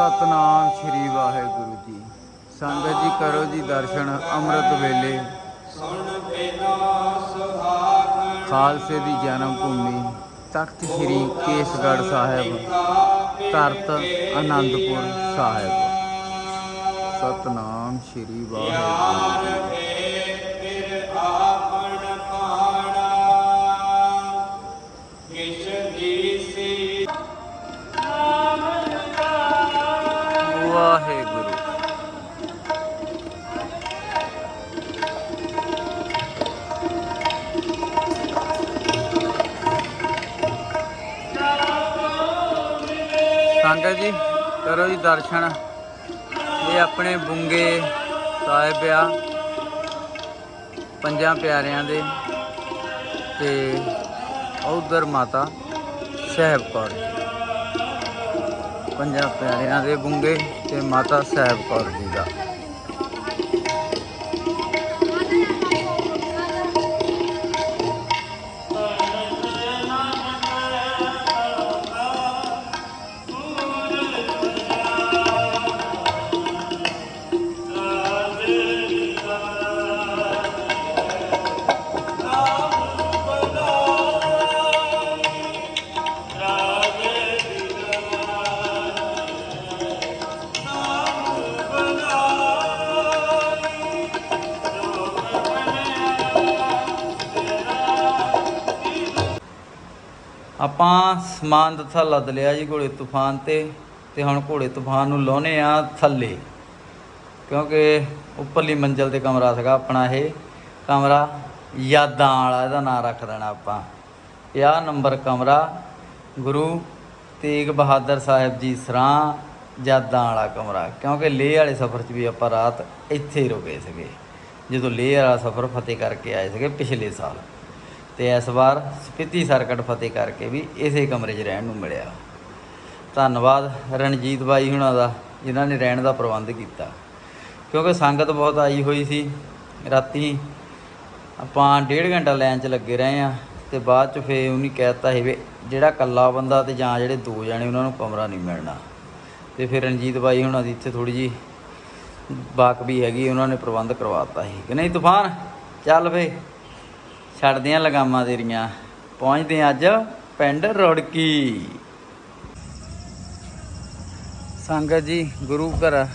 ਸਤਨਾਮ ਸ੍ਰੀ ਵਾਹਿਗੁਰੂ ਜੀ। ਸੰਗਤ ਜੀ, ਕਰੋ ਜੀ ਦਰਸ਼ਨ, ਅੰਮ੍ਰਿਤ ਵੇਲੇ। ਖਾਲਸੇ ਦੀ ਜਨਮ ਭੂਮੀ, ਤਖਤ ਸ੍ਰੀ ਕੇਸਗੜ੍ਹ ਸਾਹਿਬ, ਧਰਤ ਆਨੰਦਪੁਰ ਸਾਹਿਬ। ਸਤਨਾਮ ਸ੍ਰੀ ਵਾਹਿਗੁਰੂ ਸੰਗਤ ਜੀ, ਕਰੋ ਜੀ ਦਰਸ਼ਨ ਇਹ ਆਪਣੇ ਬੁੰਗੇ ਸਾਹਿਬ ਆ, ਪੰਜਾਂ ਪਿਆਰਿਆਂ ਦੇ, ਤੇ ਉਧਰ ਮਾਤਾ ਸਾਹਿਬ ਕੌਰ ਜੀ। ਪੰਜਾਂ ਪਿਆਰਿਆਂ ਦੇ ਬੁੰਗੇ ਤੇ ਮਾਤਾ ਸਾਹਿਬ ਕੌਰ ਜੀ ਦਾ ਆਪਾਂ ਸਮਾਨ ਦੱਥਾ ਲੱਦ ਲਿਆ ਜੀ ਘੋੜੇ ਤੂਫਾਨ ਤੇ ਤੇ ਹੁਣ ਘੋੜੇ ਤੂਫਾਨ ਨੂੰ ਲਾਉਨੇ ਆ ਥੱਲੇ। ਕਿਉਂਕਿ ਉੱਪਰਲੀ ਮੰਜ਼ਲ ਤੇ ਕਮਰਾ ਸੀਗਾ ਆਪਣਾ ਇਹ, ਕਮਰਾ ਯਾਦਾਂ ਵਾਲਾ, ਇਹਦਾ ਨਾਮ ਰੱਖ ਦੇਣਾ ਆਪਾਂ। 50 ਨੰਬਰ ਕਮਰਾ, ਗੁਰੂ ਤੇਗ ਬਹਾਦਰ ਸਾਹਿਬ ਜੀ ਸਰਾਂ ਯਾਦਾਂ ਵਾਲਾ ਕਮਰਾ। ਕਿਉਂਕਿ ਲੇਹ ਵਾਲੇ ਸਫ਼ਰ 'ਚ ਵੀ ਆਪਾਂ ਰਾਤ ਇੱਥੇ ਹੀ ਰੁਕੇ ਸੀਗੇ, ਜਦੋਂ ਲੇਹ ਵਾਲਾ ਸਫ਼ਰ ਫਤਿਹ ਕਰਕੇ ਆਏ ਸੀਗੇ ਪਿਛਲੇ ਸਾਲ। ਤੇ ਇਸ ਵਾਰ ਸਪਿਤੀ ਸਰਕਟ ਫਤਿਹ ਕਰਕੇ ਵੀ ਇਸੇ ਕਮਰੇ 'ਚ ਰਹਿਣ ਨੂੰ ਮਿਲਿਆ। ਧੰਨਵਾਦ ਰਣਜੀਤ ਬਾਈ ਹੁਣਾਂ ਦਾ, ਜਿਨ੍ਹਾਂ ਨੇ ਰਹਿਣ ਦਾ ਪ੍ਰਬੰਧ ਕੀਤਾ। ਕਿਉਂਕਿ ਸੰਗਤ ਬਹੁਤ ਆਈ ਹੋਈ ਸੀ, ਰਾਤੀ ਆਪਾਂ ਡੇਢ ਘੰਟਾ ਲਾਈਨ 'ਚ ਲੱਗੇ ਰਹੇ ਆ ਤੇ ਬਾਅਦ 'ਚ ਫੇ ਉਹਨੇ ਕਹਿਤਾ ਸੀ ਵੀ ਜਿਹੜਾ ਇਕੱਲਾ ਬੰਦਾ ਤੇ ਜਾਂ ਜਿਹੜੇ ਦੋ ਜਣੇ, ਉਹਨਾਂ ਨੂੰ ਕਮਰਾ ਨਹੀਂ ਮਿਲਣਾ। ਤੇ ਫਿਰ ਰਣਜੀਤ ਬਾਈ ਹੁਣਾਂ ਦੀ ਇੱਥੇ ਥੋੜੀ ਜੀ ਬਾਕ ਵੀ ਹੈਗੀ, ਉਹਨਾਂ ਨੇ ਪ੍ਰਬੰਧ ਕਰਵਾਤਾ ਸੀ। ਕਿ ਨਹੀਂ, ਤੂਫਾਨ, ਚੱਲ ਫੇ। ਛੱਡਦੇ ਆ ਲਗਾਮਾਂ ਤੇਰੀਆਂ। ਪਹੁੰਚਦੇ ਹਾਂ ਅੱਜ ਪਿੰਡ ਰੁੜਕੀ। ਸੰਗਤ ਜੀ, ਗੁਰੂ ਘਰ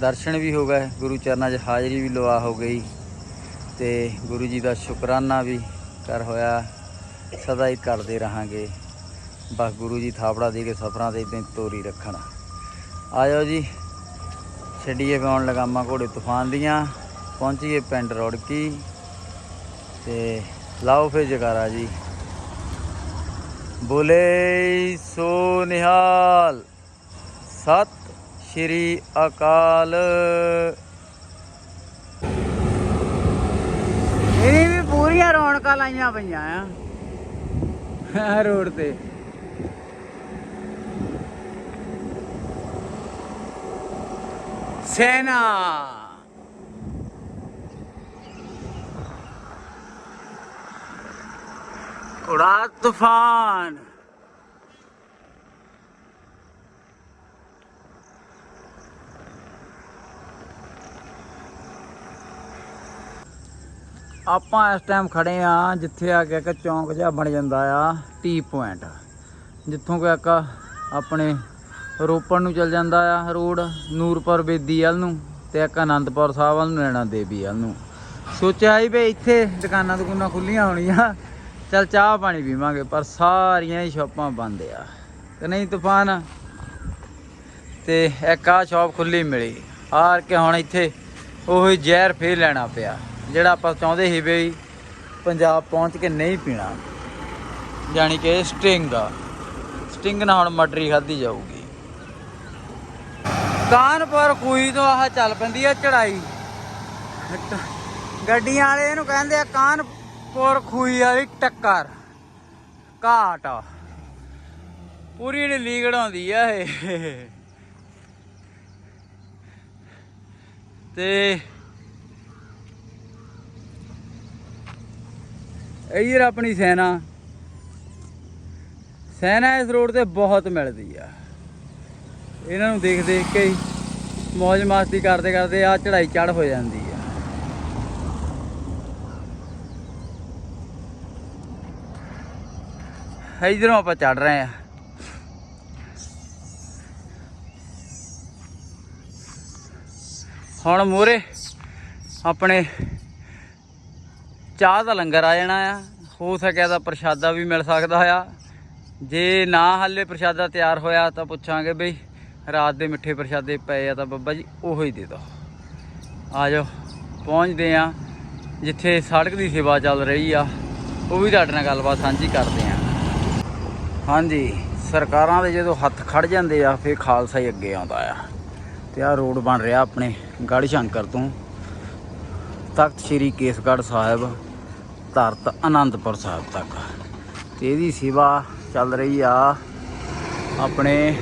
ਦਰਸ਼ਨ ਵੀ ਹੋ ਗਏ। ਗੁਰੂ ਚਰਨਾਂ 'ਚ ਹਾਜ਼ਰੀ ਵੀ ਲਵਾ ਹੋ ਗਈ ਤੇ ਗੁਰੂ ਜੀ ਦਾ ਸ਼ੁਕਰਾਨਾ ਵੀ ਕਰ ਹੋਇਆ। ਸਦਾ ਹੀ ਕਰਦੇ ਰਹਾਂਗੇ। ਬਸ ਗੁਰੂ ਜੀ ਥਾਪੜਾ ਦੇ ਕੇ ਸਫਰਾਂ ਤੇ ਇਦਾਂ ਤੋਰੀ ਰੱਖਣ। ਆਇਓ ਜੀ, ਛੱਡੀਏ ਪਾਉਣ ਲਗਾਮਾਂ ਘੋੜੇ ਤੂਫਾਨ ਦੀਆਂ। ਪਹੁੰਚੀਏ ਪਿੰਡ ਰੁੜਕੀ। ਤੇ ਲਾਓ ਫੇ ਜਗਾਰਾ ਜੀ। ਬੋਲੇ ਸੋ ਨਿਹਾਲ। ਸਤ ਸ਼੍ਰੀ ਅਕਾਲ। ਇਹ ਵੀ ਪੂਰੀਆਂ ਰੌਣਕਾਂ ਲਾਈਆਂ ਪਈਆਂ ਆ। ਰੋਡ ਤੇ। ਸੈਨਾ। ਉੜਾ ਤੂਫਾਨ। ਆਪਾਂ ਇਸ ਟਾਈਮ ਖੜੇ ਆ ਜਿੱਥੇ ਆ ਕੇ ਇੱਕ ਚੌਂਕ ਜਿਹਾ ਬਣ ਜਾਂਦਾ ਆ ਟੀ ਪੁਆਇੰਟ ਜਿੱਥੋਂ ਕਿ ਇੱਕ ਆਪਣੇ ਰੋਪੜ ਨੂੰ ਚੱਲ ਜਾਂਦਾ ਆ, ਰੋਡ ਨੂਰਪੁਰ ਬੇਦੀ ਵੱਲ ਨੂੰ ਤੇ ਇੱਕ ਆਨੰਦਪੁਰ ਸਾਹਿਬ ਵੱਲ ਨੂੰ ਲੈਣਾ ਦੇਵੀ ਵੱਲ ਨੂੰ। ਸੋਚਿਆ ਸੀ ਵੀ ਇੱਥੇ ਦੁਕਾਨਾਂ ਦੁਕਾਨਾਂ ਖੁੱਲੀਆਂ ਹੋਣੀਆਂ। ਚਲ ਚਾਹ ਪਾਣੀ ਪੀਵਾਂਗੇ, ਪਰ ਸਾਰੀਆਂ ਹੀ ਸ਼ਾਪਾਂ ਬੰਦ ਆ। ਤੇ ਨਹੀਂ ਤੂਫਾਨ, ਤੇ ਇੱਕ ਆ ਸ਼ਾਪ ਖੁੱਲੀ ਮਿਲੀ। ਹਾਰ ਕੇ ਹੁਣ ਇੱਥੇ ਉਹੀ ਜ਼ਹਿਰ ਫੇਰ ਲੈਣਾ ਪਿਆ, ਜਿਹੜਾ ਆਪਾਂ ਚਾਹੁੰਦੇ ਸੀ ਵੀ ਪੰਜਾਬ ਪਹੁੰਚ ਕੇ ਨਹੀਂ ਪੀਣਾ। ਯਾਨੀ ਕਿ ਸਟਿੰਗ ਆ। ਸਟਿੰਗ ਨਾਲ ਹੁਣ ਮਟਰੀ ਖਾਧੀ ਜਾਊਗੀ। ਕਾਨਪੁਰ ਖੂਹੀ ਤੋਂ ਆਹ ਚੱਲ ਪੈਂਦੀ ਆ ਚੜਾਈ ਗੱਡੀਆਂ ਵਾਲੇ ਇਹਨੂੰ ਕਹਿੰਦੇ ਆ ਕਾਨ ਕਾਨਪੁਰ ਖੂਹੀ ਵਾਲੀ ਟੱਕਰ। ਘਾਟ। ਪੂਰੀ ਢਿੱਲੀ ਘੜਾਉਂਦੀ ਆ ਇਹ। ਤੇ ਇਹ ਆਪਣੀ ਸੈਨਾ। ਸੈਨਾ ਇਸ ਰੋਡ ਤੇ ਬਹੁਤ ਮਿਲਦੀ ਆ। ਇਹਨਾਂ ਨੂੰ ਦੇਖ ਦੇਖ ਕੇ ਹੀ ਮौज ਮਸਤੀ ਕਰਦੇ ਕਰਦੇ ਆ ਚੜਾਈ ਚੜ ਹੋ ਜਾਂਦੀ ਹੈ ਇਧਰੋਂ ਆਪਾਂ ਚੜ ਰਹੇ ਆ ਹੁਣ ਮੂਰੇ ਆਪਣੇ ਚਾਹ ਦਾ ਲੰਗਰ ਆ ਜਾਣਾ ਆ। ਹੋ ਸਕਿਆ ਤਾਂ ਪ੍ਰਸ਼ਾਦਾ ਵੀ ਮਿਲ ਸਕਦਾ ਆ। ਜੇ ਨਾ ਹਾਲੇ ਪ੍ਰਸ਼ਾਦਾ ਤਿਆਰ ਹੋਇਆ ਤਾਂ ਪੁੱਛਾਂਗੇ ਬਈ, ਰਾਤ ਦੇ ਮਿੱਠੇ ਪ੍ਰਸ਼ਾਦੇ ਪਏ ਆ ਤਾਂ ਬੱਬਾ ਜੀ, ਉਹੋ ਹੀ ਦੇ ਦਿਓ। ਆ ਜਾਓ, ਪਹੁੰਚਦੇ ਆ ਜਿੱਥੇ ਸੜਕ ਦੀ ਸੇਵਾ ਚੱਲ ਰਹੀ ਆ। ਉਹ ਵੀ ਤੁਹਾਡੇ ਨਾਲ ਗੱਲਬਾਤ ਸਾਂਝੀ ਕਰਦੇ ਆ ਹਾਂਜੀ, ਸਰਕਾਰਾਂ ਦੇ ਜਦੋਂ ਹੱਥ ਖੜ ਜਾਂਦੇ ਆ, ਫੇਰ ਖਾਲਸਾ ਹੀ ਅੱਗੇ ਆਉਂਦਾ ਆ। ਤੇ ਆ ਰੋਡ ਬਣ ਰਿਹਾ ਆਪਣੇ ਗੜ੍ਹ ਸ਼ੰਕਰ ਤੋਂ। ਤਖਤ ਸ੍ਰੀ ਕੇਸਗੜ੍ਹ ਸਾਹਿਬ, ਧਰਤ ਆਨੰਦਪੁਰ ਸਾਹਿਬ ਤੱਕ। ਤੇ ਇਹਦੀ ਸੇਵਾ ਚੱਲ ਰਹੀ ਆ ਆਪਣੇ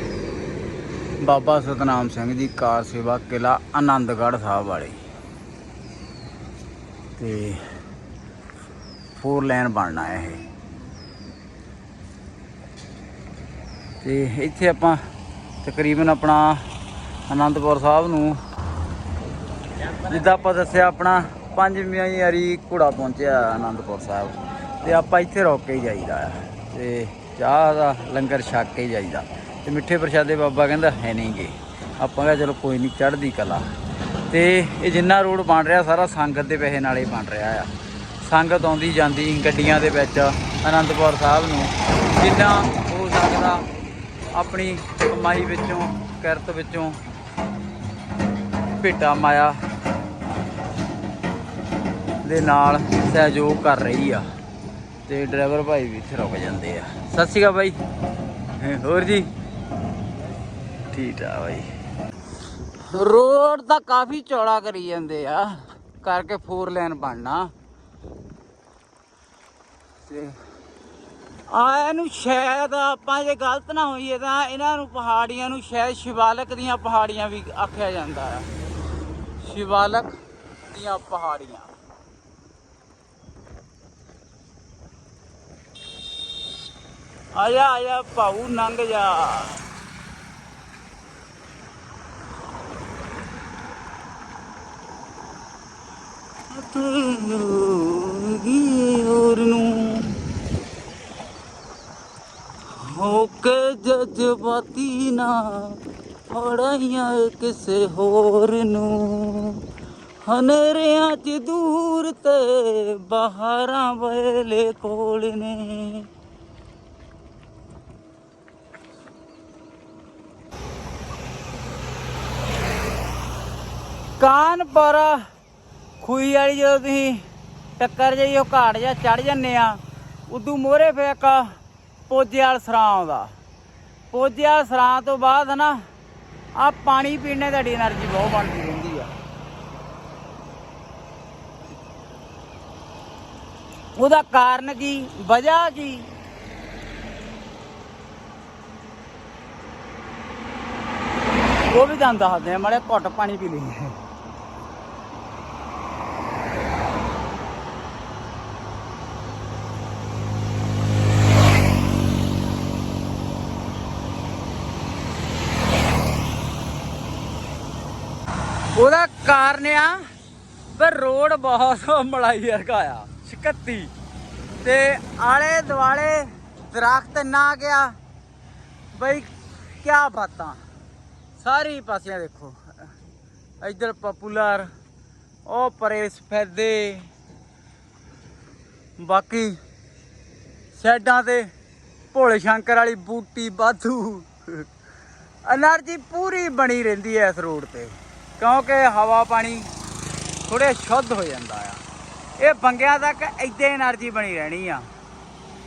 ਬਾਬਾ ਸਤਨਾਮ ਸਿੰਘ ਜੀ ਕਾਰ ਸੇਵਾ ਕਿਲਾ ਆਨੰਦਗੜ੍ਹ ਸਾਹਿਬ ਵਾਲੇ। ਤੇ ਫੋਰ ਲਾਈਨ ਬਣਨਾ ਹੈ ਇਹ। ਤੇ ਇੱਥੇ ਆਪਾਂ ਤਕਰੀਬਨ ਆਪਣਾ ਆਨੰਦਪੁਰ ਸਾਹਿਬ ਨੂੰ, ਜਿੱਦਾਂ ਆਪਾਂ ਦੱਸਿਆ ਆਪਣਾ ਪੰਜਵੀਂ ਵਾਰੀ ਘੋੜਾ ਪਹੁੰਚਿਆ ਆਨੰਦਪੁਰ ਸਾਹਿਬ। ਤੇ ਆਪਾਂ ਇੱਥੇ ਰੁਕ ਕੇ ਜਾਈਦਾ ਆ। ਤੇ ਚਾਹ ਦਾ ਲੰਗਰ ਛਕ ਕੇ ਜਾਈਦਾ। ਤੇ ਮਿੱਠੇ ਪ੍ਰਸ਼ਾਦੇ ਬਾਬਾ ਕਹਿੰਦਾ ਹੈ ਨਹੀਂਗੇ ਆਪਾਂ ਕਿਹਾ ਚਲੋ ਕੋਈ ਨਹੀਂ, ਚੜ੍ਹਦੀ ਕਲਾ। ਤੇ ਇਹ ਜਿੰਨਾ ਰੋਡ ਬਣ ਰਿਹਾ, ਸਾਰਾ ਸੰਗਤ ਦੇ ਪੈਸੇ ਨਾਲ ਹੀ ਬਣ ਰਿਹਾ ਆ। ਸੰਗਤ ਆਉਂਦੀ ਜਾਂਦੀ ਗੱਡੀਆਂ ਦੇ ਵਿੱਚ ਆਨੰਦਪੁਰ ਸਾਹਿਬ ਨੂੰ। ਜਿੰਨਾ ਹੋ ਸਕਦਾ ਆਪਣੀ ਕਮਾਈ ਵਿੱਚੋਂ, ਕਿਰਤ ਵਿੱਚੋਂ ਭੇਟਾ ਮਾਇਆ ਦੇ ਨਾਲ ਸਹਿਯੋਗ ਕਰ ਰਹੀ ਆ ਤੇ ਡਰਾਈਵਰ ਭਾਈ ਵੀ ਇੱਥੇ ਰੁਕ ਜਾਂਦੇ ਆ। ਸਤਿ ਸ਼੍ਰੀ ਅਕਾਲ ਬਾਈ ਹੋਰ ਜੀ? ਠੀਕ ਆ ਬਾਈ ਰੋਡ ਤਾਂ ਕਾਫੀ ਚੌੜਾ ਕਰੀ ਜਾਂਦੇ ਆ, ਕਰਕੇ ਫੋਰ ਲਾਈਨ ਬਣਨਾ। ਤੇ ਆ ਇਹਨੂੰ ਸ਼ਾਇਦ ਆਪਾਂ ਜੇ ਗਲਤ ਨਾ ਹੋਈਏ ਤਾਂ ਇਹਨਾਂ ਨੂੰ ਪਹਾੜੀਆਂ ਨੂੰ ਸ਼ਾਇਦ ਸ਼ਿਵਾਲਕ ਦੀਆਂ ਪਹਾੜੀਆਂ ਵੀ ਆਖਿਆ ਜਾਂਦਾ ਹੈ ਸ਼ਿਵਾਲਕ ਦੀਆਂ ਪਹਾੜੀਆਂ। ਆਇਆ ਆਇਆ ਭਾਊ, ਨੰਗ ਜਾ। ਹੋਰ ਨੂੰ ਹੋ ਜਜ਼ਬਾਤੀ ਨਾ ਫੜਾਈਆਂ ਕਿਸੇ ਹੋਰ ਨੂੰ। ਹਨੇਰਿਆਂ ਚ ਦੂਰ ਤੇ ਬਾਹਰਾਂ ਵੇਲੇ ਕੋਲ ਨੇ। ਕਾਨਪੁਰ ਖੂਈ ਵਾਲੀ ਜਦੋਂ ਤੁਸੀਂ ਟੱਕਰ ਜਾਈ ਉਹ ਘਾਟ ਜਾਂ ਚੜ ਜੰਨੇ ਆ, ਉਦੋਂ ਮੋਹਰੇ ਫੇ ਪੋਜੇਵਾਲ ਸਰਾਂ ਆਉਂਦਾ। ਪੋਜੇਵਾਲ ਸਰਾਂ ਤੋਂ ਬਾਅਦ ਨਾ ਆ ਪਾਣੀ ਪੀਣੇ ਤੁਹਾਡੀ એનર્ਜੀ ਬਹੁਤ ਬਣਦੀ ਰਹਿੰਦੀ ਆ। ਉਹਦਾ ਕਾਰਨ ਕੀ, ਵਜ੍ਹਾ ਕੀ? ਉਹ ਵੀ ਤੁਹਾਨੂੰ ਹੱਦੇ ਆ, ਮੜੇ ਘੁੱਟ ਪਾਣੀ ਪੀ ਲਈਏ। ਕਾਰਨ ਆ ਪਰ ਰੋਡ ਬਹੁਤ ਮਲਾਈ ਵਰਗਾ ਆ 36 ਤੇ ਆਲੇ ਦੁਆਲੇ ਦਰਖਤ ਨਾ ਗਿਆ, ਬਈ ਕੀ ਬਾਤਾਂ। ਸਾਰੀ ਪਾਸਿਆਂ ਦੇਖੋ, ਇੱਧਰ ਪਪੂਲਰ, ਉਹ ਪਰੇ ਸਫੈਦੇ। ਬਾਕੀ ਸਾਈਡਾਂ ਤੇ ਭੋਲੇ ਸ਼ੰਕਰ ਵਾਲੀ ਬੂਟੀ ਬਾਧੂ। એનર્ਜੀ ਪੂਰੀ ਬਣੀ ਰਹਿੰਦੀ ਐ ਇਸ ਰੋਡ ਤੇ। ਕਿਉਂਕਿ ਹਵਾ ਪਾਣੀ ਥੋੜੇ ਸ਼ੁੱਧ ਹੋ ਜਾਂਦਾ ਆ। ਇਹ ਬੰਗਿਆਂ ਤੱਕ ਇਦਾਂ એનર્ਜੀ ਬਣੀ ਰਹਿਣੀ ਆ।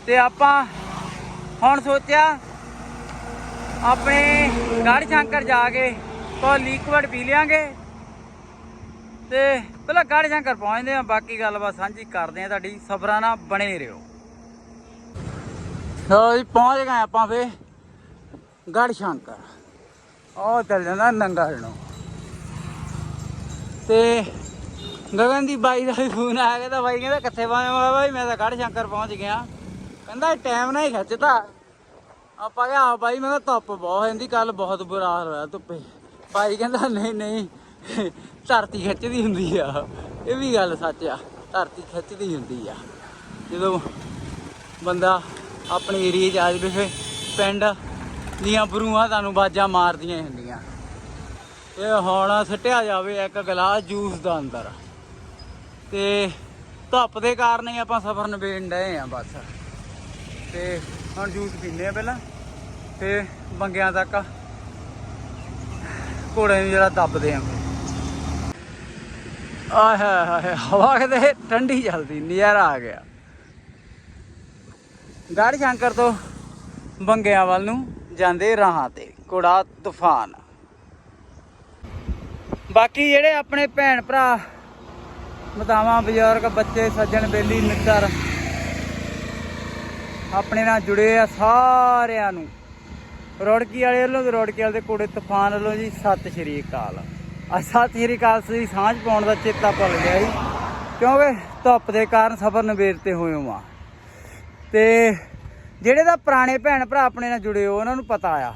ਤੇ ਆਪਾਂ ਹੁਣ ਸੋਚਿਆ ਆਪਣੇ ਗੜ ਸ਼ੰਕਰ ਜਾ ਕੇ ਕੋ ਲਿਕਵਿਡ ਪੀ ਲਿਆਂਗੇ। ਤੇ ਪਹਿਲਾਂ ਗੜ ਸ਼ੰਕਰ ਪਹੁੰਚਦੇ ਆ ਬਾਕੀ ਗੱਲਬਾਤ ਸਾਂਝੀ ਕਰਦੇ ਆ ਤੁਹਾਡੀ ਸਬਰਾਂ ਨਾਲ ਬਣੇ ਰਹੋ। ਲੋ ਜੀ, ਪਹੁੰਚ ਗਏ ਆਪਾਂ ਫੇ ਗੜ ਸ਼ੰਕਰ। ਉਹ ਚੱਲ ਜਾਂਦਾ ਨੰਗਾ ਨੂੰ ਤੇ ਗਗਨ ਦੀ ਬਾਈ ਦਾ ਵੀ ਫੋਨ ਆ ਗਿਆ ਤਾਂ ਬਾਈ ਕਹਿੰਦਾ ਕਿੱਥੇ ਪਹੁੰਚਿਆ ਮੈਂ ਬਾਈ ਮੈਂ ਤਾਂ ਗੜ ਸ਼ੰਕਰ ਪਹੁੰਚ ਗਿਆ। ਕਹਿੰਦਾ ਟਾਈਮ ਨਾਲ ਹੀ ਖਿੱਚਤਾ। ਆਪਾਂ ਕਿਹਾ ਬਾਈ, ਮੈਂ ਕਿਹਾ ਧੁੱਪ ਬਹੁਤ ਹੁੰਦੀ ਕੱਲ ਬਹੁਤ ਬੁਰਾ ਹਾਲ ਹੋਇਆ ਧੁੱਪੇ। ਬਾਈ ਕਹਿੰਦਾ, ਨਹੀਂ ਨਹੀਂ, ਧਰਤੀ ਖਿੱਚਦੀ ਹੁੰਦੀ ਆ। ਇਹ ਵੀ ਗੱਲ ਸੱਚ ਆ, ਧਰਤੀ ਖਿੱਚਦੀ ਹੁੰਦੀ ਆ। ਜਦੋਂ ਬੰਦਾ ਆਪਣੇ ਏਰੀਏ 'ਚ ਆ ਜਾਵੇ ਫਿਰ ਪਿੰਡ ਦੀਆਂ ਬਰੂਹਾਂ ਤੁਹਾਨੂੰ ਬਾਜਾਂ ਮਾਰਦੀਆਂ ਹੁੰਦੀਆਂ। ਇਹ ਹੁਣ ਸਿੱਟਿਆ ਜਾਵੇ ਇੱਕ ਗਲਾਸ ਜੂਸ ਦਾ ਅੰਦਰ। ਤੇ ਧੁੱਪ ਦੇ ਕਾਰਨ ਹੀ ਆਪਾਂ ਸਫ਼ਰ ਨਿਬੇੜਨ ਡਏ ਆ ਬਸ। ਤੇ ਹੁਣ ਜੂਸ ਪੀਨੇ ਆ ਪਹਿਲਾਂ, ਤੇ ਬੰਗਿਆਂ ਤੱਕ ਘੋੜੇ ਨੂੰ ਜਿਹੜਾ ਦੱਬਦੇ ਆ। ਆਹ ਹਾਏ ਹਵਾ ਕਿਤੇ ਠੰਡੀ ਚੱਲਦੀ, ਨਜ਼ਾਰਾ ਆ ਗਿਆ। ਗਾੜੀ ਸ਼ੰਕਰ ਤੋਂ ਬੰਗਿਆਂ ਵੱਲ ਨੂੰ ਜਾਂਦੇ ਰਾਹਾਂ ਤੇ, ਘੋੜਾ ਤੂਫਾਨ। ਬਾਕੀ ਜਿਹੜੇ ਆਪਣੇ ਭੈਣ ਭਰਾ, ਮਤਾਵਾਂ, ਬਜ਼ੁਰਗ, ਬੱਚੇ, ਸੱਜਣ, ਬੇਲੀ, ਮਿੱਤਰ, ਆਪਣੇ ਨਾਲ ਜੁੜੇ ਆ ਸਾਰਿਆਂ ਨੂੰ। ਰੋੜਕੀ ਵਾਲੇ ਵੱਲੋਂ ਤੇ ਰੋੜਕੀ ਵਾਲੇ ਦੇ ਕੋੜੇ ਤੂਫਾਨ ਵੱਲੋਂ ਜੀ, ਸਤਿ ਸ਼੍ਰੀ ਅਕਾਲ। ਆ ਸਤਿ ਸ਼੍ਰੀ ਅਕਾਲ ਸੀ, ਸਾਂਝ ਪਾਉਣ ਦਾ ਚੇਤਾ ਭੁੱਲ ਗਿਆ ਜੀ, ਕਿਉਂਕਿ ਧੁੱਪ ਦੇ ਕਾਰਨ ਸਫਰ ਨਵੇਰਤੇ ਹੋਏ ਹਾਂ ਤੇ ਜਿਹੜੇ ਤਾਂ ਪੁਰਾਣੇ ਭੈਣ ਭਰਾ ਆਪਣੇ ਨਾਲ ਜੁੜੇ ਹੋ ਉਹਨਾਂ ਨੂੰ ਪਤਾ ਆ,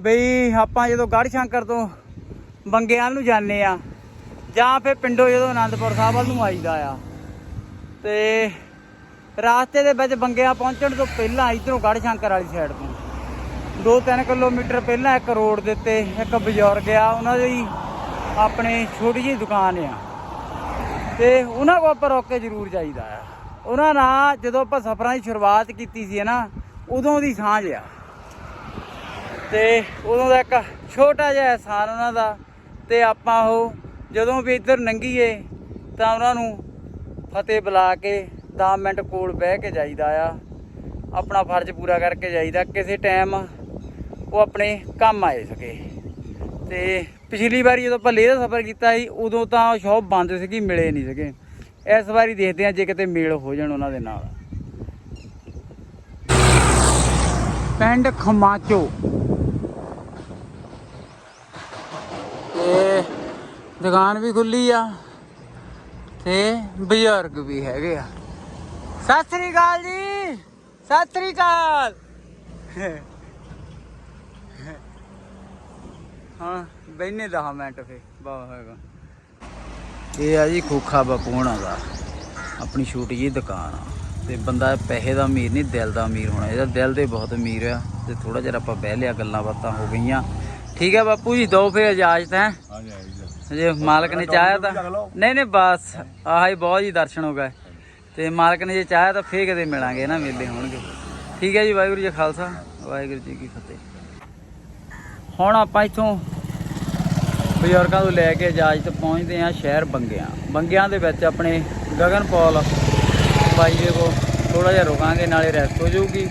ਬਈ ਆਪਾਂ ਜਦੋਂ ਗੜ੍ਹ ਸ਼ੰਕਰ ਤੋਂ ਬੰਗਿਆਂ ਨੂੰ ਜਾਂਦੇ ਆ। ਜਾਂ ਫਿਰ ਪਿੰਡੋਂ ਜਦੋਂ ਆਨੰਦਪੁਰ ਸਾਹਿਬ ਵੱਲ ਨੂੰ ਆਈਦਾ ਆ। ਤੇ ਰਾਸਤੇ ਦੇ ਵਿੱਚ ਬੰਗਿਆ ਪਹੁੰਚਣ ਤੋਂ ਪਹਿਲਾਂ ਇਧਰੋਂ ਗੜ ਸ਼ੰਕਰ ਵਾਲੀ ਸਾਈਡ ਤੋਂ। 2-3 ਕਿਲੋਮੀਟਰ ਪਹਿਲਾਂ ਇੱਕ ਰੋਡ ਦੇ ਉੱਤੇ ਇੱਕ ਬਜ਼ੁਰਗ ਆ, ਉਹਨਾਂ ਦੀ ਆਪਣੇ ਛੋਟੀ ਜਿਹੀ ਦੁਕਾਨ ਆ। ਤੇ ਉਹਨਾਂ ਕੋਲ ਆਪਾਂ ਰੁਕ ਕੇ ਜ਼ਰੂਰ ਜਾਈਦਾ ਆ। ਉਹਨਾਂ ਨਾਲ ਜਦੋਂ ਆਪਾਂ ਸਫ਼ਰਾਂ ਦੀ ਸ਼ੁਰੂਆਤ ਕੀਤੀ ਸੀ ਨਾ, ਉਦੋਂ ਦੀ ਸਾਂਝ ਆ। ਤੇ ਉਦੋਂ ਦਾ ਇੱਕ ਛੋਟਾ ਜਿਹਾ ਅਹਿਸਾਨ ਉਹਨਾਂ ਦਾ ਤੇ ਆਪਾਂ ਉਹ ਜਦੋਂ ਵੀ ਇੱਧਰ ਲੰਘੀਏ ਤਾਂ ਉਹਨਾਂ ਨੂੰ ਫਤਿਹ ਬੁਲਾ ਕੇ 10 ਮਿੰਟ ਕੋਲ ਬਹਿ ਕੇ ਜਾਈਦਾ ਆ। ਆਪਣਾ ਫਰਜ਼ ਪੂਰਾ ਕਰਕੇ ਜਾਈਦਾ, ਕਿਸੇ ਟਾਈਮ ਉਹ ਆਪਣੇ ਕੰਮ ਆਏ ਸਕੇ। ਤੇ ਪਿਛਲੀ ਵਾਰੀ ਜਦੋਂ ਆਪਾਂ ਲੇਹ ਦਾ ਸਫ਼ਰ ਕੀਤਾ ਸੀ, ਉਦੋਂ ਤਾਂ ਸ਼ੌਪ ਬੰਦ ਸੀਗੀ, ਮਿਲੇ ਨਹੀਂ ਸਕੇ ਇਸ ਵਾਰੀ ਦੇਖਦੇ ਆ ਜੇ ਕਿਤੇ ਮੇਲ ਹੋ ਜਾਣ ਉਹਨਾਂ ਦੇ ਨਾਲ। ਪਿੰਡ ਖਮਾਚੋ ਤੇ ਦੁਕਾਨ ਵੀ ਖੁੱਲੀ ਆ ਤੇ ਬਜ਼ੁਰਗ ਵੀ ਹੈਗੇ ਆ। ਸਤਿ ਸ੍ਰੀ ਅਕਾਲ ਜੀ। ਸਤਿ ਸ੍ਰੀ ਅਕਾਲ। ਹਾਂ ਬੈਨੇ 10 ਮਿੰਟ ਫੇ ਬਾ ਹੋਏਗਾ ਇਹ ਆ ਜੀ ਖੋਖਾ ਬਾਪੂ ਹੋਣਾ ਦਾ। ਆਪਣੀ ਛੋਟੀ ਜਿਹੀ ਦੁਕਾਨ ਆ। ਤੇ ਬੰਦਾ ਪੈਸੇ ਦਾ ਅਮੀਰ ਨਹੀਂ, ਦਿਲ ਦਾ ਅਮੀਰ ਹੋਣਾ। ਇਹਦਾ ਦਿਲ ਦੇ ਬਹੁਤ ਅਮੀਰ ਆ। ਤੇ ਥੋੜਾ ਜਿਹਾ ਆਪਾਂ ਬਹਿ ਲਿਆ, ਗੱਲਾਂ ਬਾਤਾਂ ਹੋ ਗਈਆਂ। ਠੀਕ ਹੈ ਬਾਪੂ ਜੀ ਦੋ ਫੇ ਇਜਾਜ਼ਤ ਹੈ। ਜੇ ਮਾਲਕ ਨੇ ਚਾਹਿਆ ਤਾਂ ਨਹੀਂ ਨਹੀਂ ਬਸ ਆਹ ਬਹੁਤ ਜੀ ਦਰਸ਼ਨ ਹੋ ਗਏ। ਤੇ ਮਾਲਕ ਨੇ ਜੇ ਚਾਹਿਆ ਤਾਂ ਫੇਰ ਕਦੇ ਮਿਲਾਂਗੇ ਨਾ ਮੇਲੇ ਹੋਣਗੇ। ਠੀਕ ਹੈ ਜੀ ਵਾਹਿਗੁਰੂ ਜੀ ਕਾ ਖਾਲਸਾ ਵਾਹਿਗੁਰੂ ਜੀ ਕੀ ਫਤਿਹ। ਹੁਣ ਆਪਾਂ ਇੱਥੋਂ ਬਜ਼ੁਰਗਾਂ ਤੋਂ ਲੈ ਕੇ ਇਜਾਜ਼ਤ ਪਹੁੰਚਦੇ ਆ ਸ਼ਹਿਰ ਬੰਗਿਆਂ। ਬੰਗਿਆਂ ਦੇ ਵਿੱਚ ਆਪਣੇ ਗਗਨ ਪੌਲ ਬਾਈ ਦੇ ਕੋਲ ਥੋੜਾ ਜਿਹਾ ਰੁਕਾਂਗੇ ਨਾਲੇ ਰੈਸਟ ਹੋ ਜਾਊਗੀ।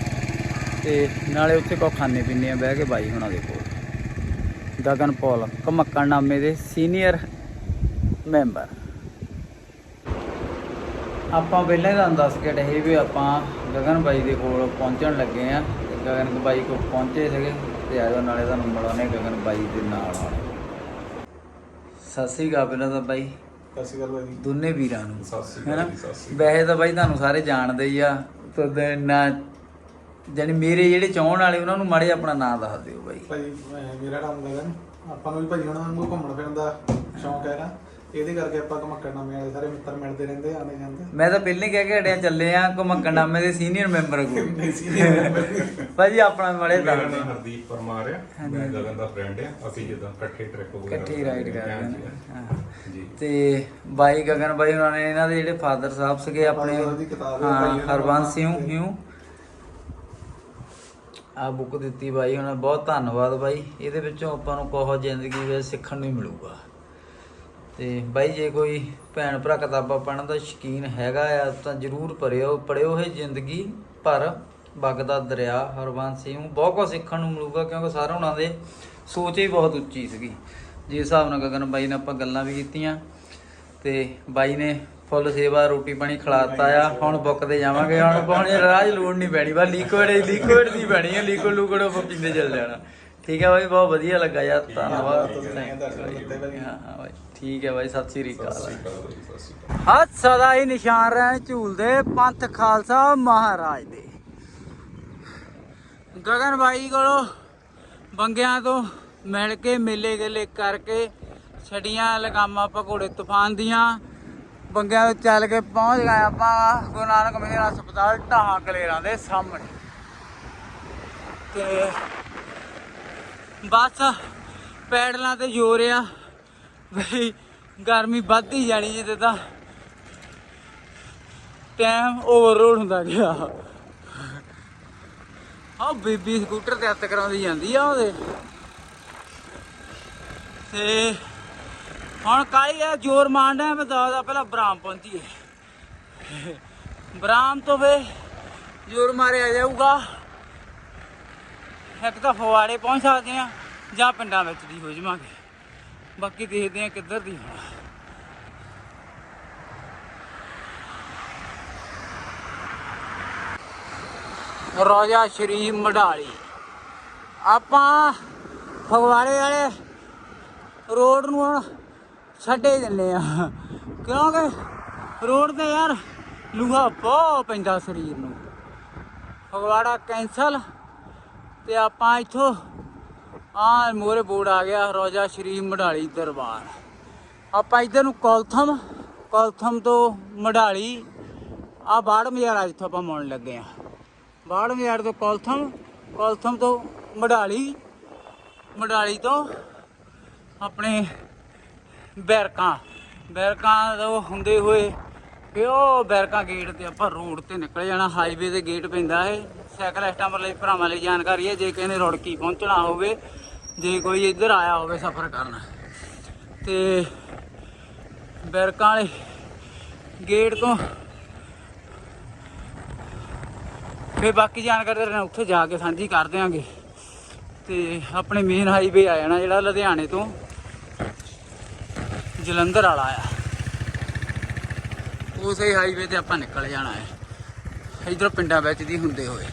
ਤੇ ਨਾਲੇ ਉੱਥੇ ਕੋ ਖਾਣੇ ਪੀਣੇ ਆ ਬਹਿ ਕੇ ਬਾਈ ਹੁਣਾਂ ਦੇ ਕੋਲ। ਗਗਨ ਪੌਲ ਘਮੱਕੜ ਨਾਮੇ ਦੇ ਸੀਨੀਅਰ ਮੈਂਬਰ ਆਪਾਂ ਪਹਿਲਾਂ ਤੁਹਾਨੂੰ ਦੱਸ ਕੇ ਰਹੇ ਵੀ ਆਪਾਂ ਗਗਨ ਬਾਈ ਦੇ ਕੋਲ ਪਹੁੰਚਣ ਲੱਗੇ ਆ ਗਗਨ ਬਾਈ ਕੋਲ ਪਹੁੰਚੇ ਸੀਗੇ ਤੇ ਆਜੋ ਨਾਲੇ ਤੁਹਾਨੂੰ ਮਿਲਾਉਣੇ ਗਗਨ ਬਾਈ ਦੇ ਨਾਲ ਸਤਿ ਸ੍ਰੀ ਅਕਾਲ ਪਹਿਲਾਂ ਤਾਂ ਬਾਈ। ਸਤਿ ਸ਼੍ਰੀ ਅਕਾਲ ਭਾਈ ਦੋਨੇ ਵੀਰਾਂ ਨੂੰ ਸਤਿ ਸ਼੍ਰੀ ਹੈਨਾ? ਅਕਾਲ ਜੀ, ਸਤਿ ਸ਼੍ਰੀ ਵੈਸੇ ਤਾਂ ਬਾਈ ਤੁਹਾਨੂੰ ਸਾਰੇ ਜਾਣਦੇ ਹੀ ਆ। ਤੇ ਨਾ ਜਾਨੀ ਮੇਰੇ ਜਿਹੜੇ ਚਾਹਣ ਵਾਲੇ ਉਹਨਾਂ ਨੂੰ ਮਾੜੇ ਆਪਣਾ ਨਾਮ ਦੱਸ ਦਿਓ ਬਾਈ। ਭਾਈ ਮੈਂ- ਮੇਰਾ ਨਾਮ ਗਗਨ। ਆਪਾਂ ਨੂੰ ਵੀ ਭਾਈ ਉਹਨਾਂ ਵਾਂਗੂ ਘੁੰਮਣ ਫਿਰਨ ਦਾ ਸ਼ੌਂਕ ਹੈ ਨਾ ਇਹਦੇ ਕਰਕੇ ਆਪਾਂ ਘਮੱਕੜ ਨਾਮੇ ਵਾਲੇ ਸਾਰੇ ਮਿੱਤਰ ਮਿਲਦੇ ਰਹਿੰਦੇ ਆਉਂਦੇ ਜਾਂਦੇ। ਮੈਂ ਤਾਂ ਪਹਿਲਾਂ ਹੀ ਕਹਿ ਕੇ ਹਟਿਆ ਚੱਲੇ ਆ ਘੁਮੱਕੜ ਨਾਮੇ ਦੇ ਸੀਨੀਅਰ ਮੈਂਬਰ ਕੋਲ। ਨਹੀਂ ਸੀ ਨਹੀਂ ਭਾਜੀ ਆਪਣਾ ਮਾੜੇ ਮੇਰਾ ਦੱਸ ਨਾਮ ਦਿਓ ਹਰਦੀਪ ਪਰਮਾਰ ਆ। ਮੈਂ ਗਗਨ ਦਾ ਫਰੈਂਡ ਆ। ਅਸੀਂ ਜਿੱਦਾਂ ਇਕੱਠੇ ਟ੍ਰਿਪ ਵਗੈਰਾ ਇਕੱਠੇ ਹੀ ਰਾਈਡ ਕਰਦੇ ਹਾਂਜੀ, ਨੇ ਹਾਂ। ਜੀ। ਤੇ ਬਾਈ ਗਗਨ ਬਾਈ ਉਹਨਾਂ ਨੇ ਇਹਨਾਂ ਦੇ ਜਿਹੜੇ ਫਾਦਰ ਸਾਹਿਬ ਸੀਗੇ ਆਪਣੇ। Father ਦੀ ਕਿਤਾਬ ਹੈ ਹਾਂ ਬਾਈ ਉਹਨਾਂ ਹਰਬੰਸ ਸਿੰਘ ਹਿਊ। ਆ ਬੁੱਕ ਦਿੱਤੀ ਬਾਈ, ਹੁਣ ਬਹੁਤ ਧੰਨਵਾਦ ਬਾਈ। ਇਹਦੇ ਵਿੱਚੋਂ ਆਪਾਂ ਨੂੰ ਬਹੁਤ ਜ਼ਿੰਦਗੀ ਵਿੱਚ ਸਿੱਖਣ ਨੂੰ ਹੀ ਮਿਲੂਗਾ। ਤੇ ਬਾਈ, ਜੇ ਕੋਈ ਭੈਣ ਭਰਾ ਕਿਤਾਬਾਂ ਪੜ੍ਹਨ ਦਾ ਸ਼ੌਕੀਨ ਹੈਗਾ ਆ, ਤਾਂ ਜਰੂਰ ਪੜਿਓ ਪੜਿਓ ਇਹ ਜ਼ਿੰਦਗੀ ਪਰ ਬਗਦਾ ਦਰਿਆ, ਹਰਬੰਸ ਸਿੰਘ। ਬਹੁਤ ਕੁਝ ਸਿੱਖਣ ਨੂੰ ਮਿਲੂਗਾ, ਕਿਉਂਕਿ ਸਾਰੇ ਉਹਨਾਂ ਦੇ ਸੋਚ ਹੀ ਬਹੁਤ ਉੱਚੀ ਸੀਗੀ। ਜਿਸ ਹਿਸਾਬ ਨਾਲ ਗਗਨ ਬਾਈ ਨਾਲ ਆਪਾਂ ਗੱਲਾਂ ਵੀ ਕੀਤੀਆਂ। ਤੇ ਬਾਈ ਨੇ ਫੁੱਲ ਸੇਵਾ ਰੋਟੀ ਪਾਣੀ ਖਿਲਾਤਾ ਆ। ਹੁਣ ਬੁੱਕ ਤੇ ਜਾਵਾਂਗੇ। ਹੁਣ ਪਹੁੰਚੇ ਰਾਜ ਲੋੜ ਨਹੀਂ ਪੈਣੀ। ਬਸ ਲਿਕੁਇਡ ਲਿਕੁਇਡ ਦੀ ਪੈਣੀ ਹੈ ਲਿਕੁਇਡ ਲੂਕੜ ਪੀਂਦੇ ਚੱਲ ਜਾਣਾ। ਠੀਕ ਹੈ ਬਾਈ ਬਹੁਤ ਵਧੀਆ ਲੱਗਾ ਯਾਰ। ਧੰਨਵਾਦ। ਹਾਂ ਹਾਂ ਬਾਈ। ਠੀਕ ਹੈ ਬਾਈ ਸਤਿ ਸ੍ਰੀ ਅਕਾਲ। ਸਤਿ ਸ਼੍ਰੀ ਹੱਥ ਸਦਾ ਹੀ ਨਿਸ਼ਾਨ ਰਹਿਣ ਝੂਲਦੇ ਪੰਥ ਖਾਲਸਾ ਮਹਾਰਾਜ ਦੇ। ਗਗਨ ਬਾਈ ਕੋਲੋਂ ਬੰਗਿਆਂ ਤੋਂ ਮਿਲ ਕੇ ਮੇਲੇ ਗੇਲੇ ਕਰਕੇ ਛੜੀਆਂ ਲਗਾਮਾਂ ਪਕੌੜੇ ਤੂਫਾਨ ਦੀਆਂ। ਬੰਗਿਆਂ ਤੋਂ ਚੱਲ ਕੇ ਪਹੁੰਚ ਗਏ ਆਪਾਂ। ਗੁਰੂ ਨਾਨਕ ਮਿਹਰ ਹਸਪਤਾਲ ਢਾਹਾਂ ਕਲੇਰਾਂ ਦੇ ਸਾਹਮਣੇ। ਤੇ ਬਸ ਪੈਡਲਾਂ ਤੇ ਜ਼ੋਰ ਆ। ਬਈ ਗਰਮੀ ਵੱਧਦੀ ਜਾਣੀ ਜਿੱਦਾਂ ਤਾਂ ਟਾਈਮ ਓਵਰਲੋਡ ਹੁੰਦਾ ਗਿਆ। ਆ ਬੀਬੀ ਸਕੂਟਰ ਤੇ ਹੱਥ ਕਰਾਉਂਦੀ ਜਾਂਦੀ ਆ ਉਹਦੇ। ਤੇ ਹੁਣ ਕਾਲੀ ਆ ਜ਼ੋਰ ਮਾਰਦਾ ਮੈਂ ਦੱਸਦਾ, ਪਹਿਲਾਂ ਬਰਾਮ ਪਹੁੰਚੀਏ। ਬਰਾਮ ਤੋਂ ਵੇ ਜ਼ੋਰ ਮਾਰਿਆ ਜਾਊਗਾ। ਇੱਕ ਤਾਂ ਫਵਾੜੇ ਪਹੁੰਚ ਸਕਦੇ ਆ, ਜਾਂ ਪਿੰਡਾਂ ਵਿੱਚ ਦੀ ਹੋ ਜਾਵਾਂਗੇ। ਬਾਕੀ ਦੇਖਦੇ ਆ ਕਿੱਧਰ ਦੀ ਹੋਣਾ। ਰੋਜਾ ਸ਼ਰੀਫ ਮਢਾਲੀ ਆਪਾਂ ਫਗਵਾੜੇ ਵਾਲੇ ਰੋਡ ਨੂੰ ਹੁਣ ਛੱਡੇ ਦਿੰਨੇ ਆ। ਕਿਉਂਕਿ ਰੋਡ ਤੇ ਯਾਰ ਲੂਹਾ ਬਹੁਤ ਪੈਂਦਾ ਸਰੀਰ ਨੂੰ। ਫਗਵਾੜਾ ਕੈਂਸਲ ਤੇ ਆਪਾਂ ਇੱਥੋਂ ਆ ਮੋਰੇ ਬੋਰਡ ਆ ਗਿਆ, ਰੋਜਾ ਸ਼੍ਰੀ ਮਢਾਲੀ ਦਰਬਾਰ। ਆਪਾਂ ਇੱਧਰ ਨੂੰ ਕੋਲਥਮ ਕੋਲਥਮ ਤੋਂ ਮਢਾਲੀ ਆ ਬਾੜ ਮਜ਼ਾਰਾ ਜਿੱਥੋਂ ਆਪਾਂ ਮੁੜਨ ਲੱਗੇ ਆ। ਬਾੜ ਮਜ਼ਾਰ ਤੋਂ ਕੋਲਥਮ ਕੋਲਥਮ ਤੋਂ ਮਢਾਲੀ ਮਢਾਲੀ ਤੋਂ ਆਪਣੇ ਬੈਰਕਾਂ। ਬੈਰਕਾਂ ਤੋਂ ਹੁੰਦੇ ਹੋਏ ਫਿਰ ਉਹ ਬੈਰਕਾਂ ਗੇਟ ਤੇ ਆਪਾਂ ਰੋਡ ਤੇ ਨਿਕਲ ਜਾਣਾ ਹਾਈਵੇ ਤੇ ਗੇਟ ਪੈਂਦਾ ਹੈ ਸਾਈਕਲਿਸਟਾਂ ਲਈ ਭਰਾਵਾਂ ਲਈ ਜਾਣਕਾਰੀ ਹੈ ਜੇ ਕਿਸੇ ਨੇ ਰੁੜਕੀ ਪਹੁੰਚਣਾ ਹੋਵੇ, ਜੇ ਕੋਈ ਇੱਧਰ ਆਇਆ ਹੋਵੇ ਸਫ਼ਰ ਕਰਨ। ਤੇ ਬੈਰਕਾਂ ਵਾਲੇ ਗੇਟ ਤੋਂ ਫਿਰ ਬਾਕੀ ਜਾਣਕਾਰੀ ਤਾਂ ਉੱਥੇ ਜਾ ਕੇ ਸਾਂਝੀ ਕਰ ਦਿਆਂਗੇ। ਤੇ ਆਪਣੇ ਮੇਨ ਹਾਈਵੇ ਆ ਜਾਣਾ ਜਿਹੜਾ ਲੁਧਿਆਣੇ ਤੋਂ। ਜਲੰਧਰ ਵਾਲਾ ਆ। ਉਸੇ ਹਾਈਵੇ ਤੇ ਆਪਾਂ ਨਿਕਲ ਜਾਣਾ ਹੈ। ਇਧਰ ਪਿੰਡਾਂ ਵਿੱਚ ਦੀ ਹੁੰਦੇ ਹੋਏ।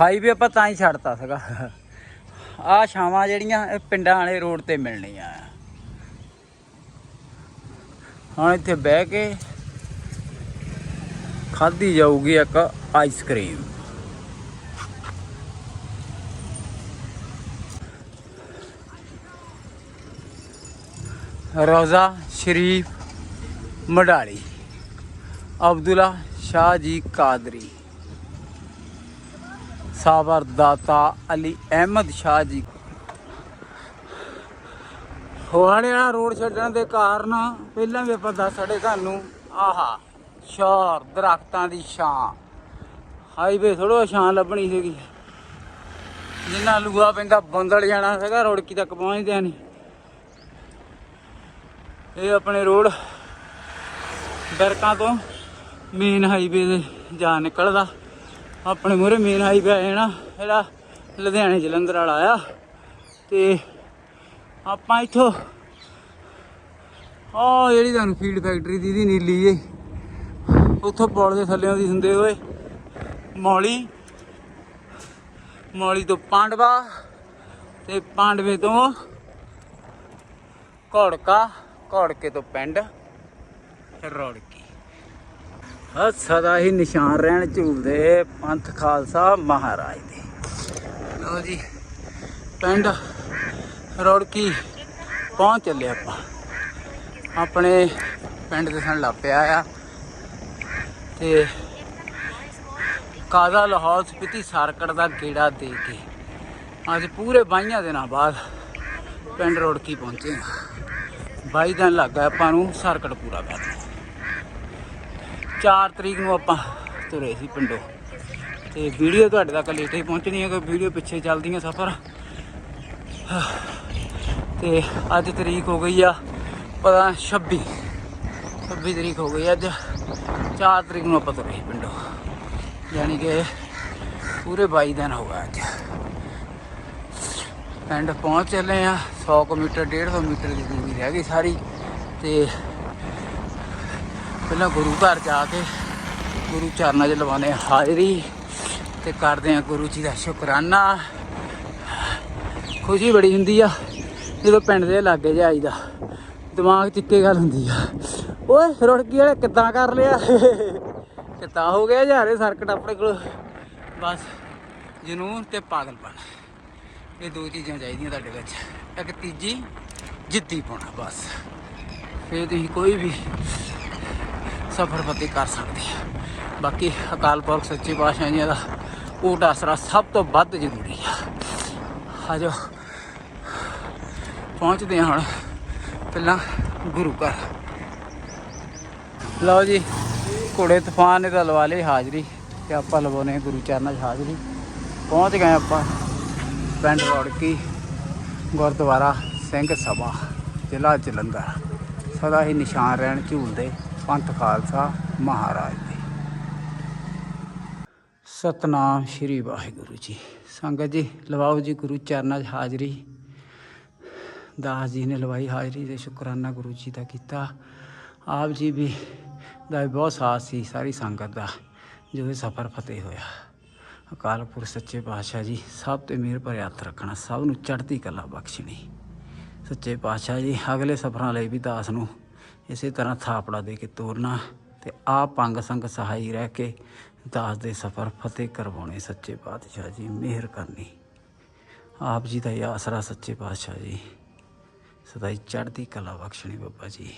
ਹਾਈਵੇ ਆਪਾਂ ਤਾਂ ਹੀ ਛੱਡਤਾ ਸੀਗਾ। ਆ ਛਾਵਾਂ ਜਿਹੜੀਆਂ ਇਹ ਪਿੰਡਾਂ ਵਾਲੇ ਰੋਡ ਤੇ ਮਿਲਣੀਆਂ ਆ। ਹੁਣ ਇੱਥੇ ਬਹਿ ਕੇ ਖਾਧੀ ਜਾਊਗੀ ਇੱਕ ਆਈਸਕ੍ਰੀਮ ਰੋਜ਼ਾ ਸ਼ਰੀਫ ਮਡਾਲੀ, ਅਬਦੁੱਲਾ ਸ਼ਾਹ ਜੀ ਕਾਦਰੀ ਸਾਬਰ ਦਾਤਾ ਅਲੀ ਅਹਿਮਦ ਸ਼ਾਹ ਜੀ। ਹੋਣੇ ਵਾਲਾ ਰੋਡ ਛੱਡਣ ਦੇ ਕਾਰਨ ਪਹਿਲਾਂ ਵੀ ਆਪਾਂ ਦੱਸ ਸਾਡੇ ਤੁਹਾਨੂੰ ਆਹਾ ਸ਼ਾਰ ਦਰਖਤਾਂ ਦੀ ਛਾਂ। ਹਾਈਵੇ ਥੋੜਾ ਛਾਂ ਲੱਭਣੀ ਸੀਗੀ। ਜਿੰਨਾ ਲੂਆ ਪੈਂਦਾ ਬੰਦਲ ਜਾਣਾ ਸੀਗਾ, ਰੋੜਕੀ ਤੱਕ ਪਹੁੰਚਦਿਆਂ ਨਹੀਂ ਇਹ ਆਪਣੇ ਰੋਡ ਬਰਕਾਂ ਤੋਂ ਮੇਨ ਹਾਈਵੇ ਦੇ ਜਾ ਨਿਕਲਦਾ। ਆਪਣੇ ਮੂਹਰੇ ਮੇਨ ਹਾਈਵੇ ਆ ਜਾਣਾ, ਜਿਹੜਾ ਲੁਧਿਆਣੇ ਜਲੰਧਰ ਵਾਲਾ ਆ। ਤੇ ਆਪਾਂ ਇੱਥੋਂ ਆ ਜਿਹੜੀ ਤੁਹਾਨੂੰ ਫੀਡ ਫੈਕਟਰੀ ਦੀ ਦੀ ਨੀਲੀ ਏ ਉੱਥੋਂ ਪੁਲ ਦੇ ਥੱਲੇੋਂ ਦੀ ਹੁੰਦੇ ਹੋਏ ਮੌਲੀ। ਮੌਲੀ ਤੋਂ ਪਾਂਡਵਾ। ਤੇ ਪਾਂਡਵੇ ਤੋਂ ਘੋੜਕਾ। ਘੋੜਕੇ ਤੋਂ ਪਿੰਡ ਰੌੜਕੀ ਆ ਸਦਾ ਹੀ ਨਿਸ਼ਾਨ ਰਹਿਣ ਝੂਲਦੇ ਪੰਥ ਖਾਲਸਾ ਮਹਾਰਾਜ ਦੇ। ਲਓ ਜੀ, ਪਿੰਡ ਰੌੜਕੀ ਪਹੁੰਚ ਚੱਲੇ ਆਪਾਂ। ਆਪਣੇ ਪਿੰਡ ਦੇ ਸਣ ਲੱਪਿਆ ਆ। ਤੇ ਕਾਜ਼ਾ ਲਾਹੌਰ ਸਪੀਤੀ ਸਰਕਟ ਦਾ ਗੇੜਾ ਦੇ ਕੇ ਅੱਜ ਪੂਰੇ 22 ਦਿਨਾਂ ਬਾਅਦ ਪਿੰਡ ਰੋੜਕੀ ਪਹੁੰਚੇ ਹਾਂ 22 ਦਿਨ ਲੱਗ ਗਏ ਆਪਾਂ ਨੂੰ ਸਰਕਟ ਪੂਰਾ ਕਰਨ 4 ਤਰੀਕ ਨੂੰ ਆਪਾਂ ਤੁਰੇ ਸੀ ਪਿੰਡੋਂ। ਤੇ ਵੀਡੀਓ ਤੁਹਾਡੇ ਤੱਕ ਲੇਟ ਹੀ ਪਹੁੰਚਣੀ ਹੈ ਕਿ ਵੀਡੀਓ ਪਿੱਛੇ ਚੱਲਦੀਆਂ ਸਫ਼ਰ। ਤੇ ਅੱਜ ਤਰੀਕ ਹੋ ਗਈ ਆ, ਪਤਾ 26 26 ਤਰੀਕ ਹੋ ਗਈ ਅੱਜ। 4 ਤਰੀਕ ਨੂੰ ਆਪਾਂ ਤੁਰੇ ਸੀ ਪਿੰਡੋਂ। ਯਾਨੀ ਕਿ ਪੂਰੇ 22 ਦਿਨ ਹੋ ਗਏ ਅੱਜ। ਪਿੰਡ ਪਹੁੰਚ ਚੱਲੇ ਆ। 100 ਕੁ ਮੀਟਰ 150 ਮੀਟਰ ਦੀ ਦੂਰੀ ਰਹਿ ਗਈ ਸਾਰੀ ਤੇ ਪਹਿਲਾਂ ਗੁਰੂ ਘਰ ਜਾ ਕੇ ਗੁਰੂ ਚਰਨਾਂ 'ਚ ਲਵਾਉਣੇ ਹਾਜ਼ਰੀ ਤੇ ਕਰਦੇ ਆ ਗੁਰੂ ਜੀ ਦਾ ਸ਼ੁਕਰਾਨਾ। ਖੁਸ਼ੀ ਬੜੀ ਹੁੰਦੀ ਆ, ਜਦੋਂ ਪਿੰਡ ਦੇ ਲਾਗੇ ਜਾਈਦਾ ਦਿਮਾਗ 'ਚ ਇੱਕੇ ਗੱਲ ਹੁੰਦੀ ਆ, ਓਏ, ਰੁੜਕੀ ਵਾਲੇ ਕਿੱਦਾਂ ਕਰ ਲਿਆ? ਕਿੱਦਾਂ ਹੋ ਗਿਆ ਯਾਰੇ ਸਰਕਟ ਆਪਣੇ ਕੋਲ। ਬਸ ਜਨੂਨ ਤੇ ਪਾਗਲਪਨ। ਇਹ ਦੋ ਚੀਜ਼ਾਂ ਚਾਹੀਦੀਆਂ ਤੁਹਾਡੇ ਵਿੱਚ। ਇੱਕ ਤੀਜੀ, ਜਿੱਦੀ ਪਾਉਣਾ, ਬਸ। ਫਿਰ ਤੁਸੀਂ ਕੋਈ ਵੀ ਸਫਰ ਫਤਿਹ ਕਰ ਸਕਦੇ ਆ। ਬਾਕੀ ਅਕਾਲ ਪੁਰਖ, ਸੱਚੇ ਪਾਤਸ਼ਾਹ ਜੀ ਦਾ ਓਟ ਆਸਰਾ ਸਭ ਤੋਂ ਵੱਧ ਜ਼ਰੂਰੀ ਆ। ਆਜੋ। ਪਹੁੰਚਦੇ ਹਾਂ ਹੁਣ ਪਹਿਲਾਂ ਗੁਰੂ ਘਰ। ਲਓ ਜੀ, ਘੋੜੇ ਤੂਫਾਨ ਨੇ ਤਾਂ ਲਵਾ ਲਈ ਹਾਜ਼ਰੀ ਤੇ ਆਪਾਂ ਲਵਾਉਨੇ ਗੁਰੂ ਚਰਨਾਂ 'ਚ ਹਾਜ਼ਰੀ। ਪਹੁੰਚ ਗਏ ਆਪਾਂ। ਪਿੰਡ ਰੋੜਕੀ, ਗੁਰਦੁਆਰਾ ਸਿੰਘ ਸਭਾ, ਜ਼ਿਲ੍ਹਾ ਜਲੰਧਰ। ਸਦਾ ਹੀ ਨਿਸ਼ਾਨ ਰਹਿਣ ਝੂਲਦੇ ਪੰਥ ਖਾਲਸਾ ਮਹਾਰਾਜ ਦੇ। ਸਤਨਾਮ ਸ਼੍ਰੀ ਵਾਹਿਗੁਰੂ ਜੀ। ਸੰਗਤ ਜੀ, ਲਵਾਓ ਜੀ ਗੁਰੂ ਚਰਨਾਂ 'ਚ ਹਾਜ਼ਰੀ। ਦਾਸ ਜੀ ਨੇ ਲਵਾਈ ਹਾਜ਼ਰੀ ਤੇ ਸ਼ੁਕਰਾਨਾ ਗੁਰੂ ਜੀ ਦਾ ਕੀਤਾ। ਆਪ ਜੀ ਵੀ ਦਾ ਵੀ ਬਹੁਤ ਸਾਥ ਸੀ ਸਾਰੀ ਸੰਗਤ ਦਾ, ਜੋ ਇਹ ਸਫਰ ਫਤਿਹ ਹੋਇਆ। ਅਕਾਲ ਪੁਰਖ ਸੱਚੇ ਪਾਤਸ਼ਾਹ ਜੀ, ਸਭ ਤੇ ਮਿਹਰ ਭਰੇ ਹੱਥ ਰੱਖਣਾ, ਸਭ ਨੂੰ ਚੜ੍ਹਦੀ ਕਲਾ ਬਖਸ਼ਣੀ। ਸੱਚੇ ਪਾਤਸ਼ਾਹ ਜੀ, ਅਗਲੇ ਸਫਰਾਂ ਲਈ ਵੀ ਦਾਸ ਨੂੰ ਇਸੇ ਤਰ੍ਹਾਂ ਥਾਪੜਾ ਦੇ ਕੇ ਤੋਰਨਾ ਤੇ ਆਪ ਪੰਗ ਸੰਗ ਸਹਾਈ ਰਹਿ ਕੇ ਦਾਸ ਦੇ ਸਫਰ ਫਤਿਹ ਕਰਵਾਉਣੇ ਸੱਚੇ ਪਾਤਸ਼ਾਹ ਜੀ, ਮਿਹਰ ਕਰਨੀ। ਆਪ ਜੀ ਦਾ ਹੀ ਆਸਰਾ ਸੱਚੇ ਪਾਤਸ਼ਾਹ ਜੀ ਸਦਾਈ ਚੜ੍ਹਦੀ ਕਲਾ ਬਖਸ਼ਣੀ ਬਾਬਾ ਜੀ।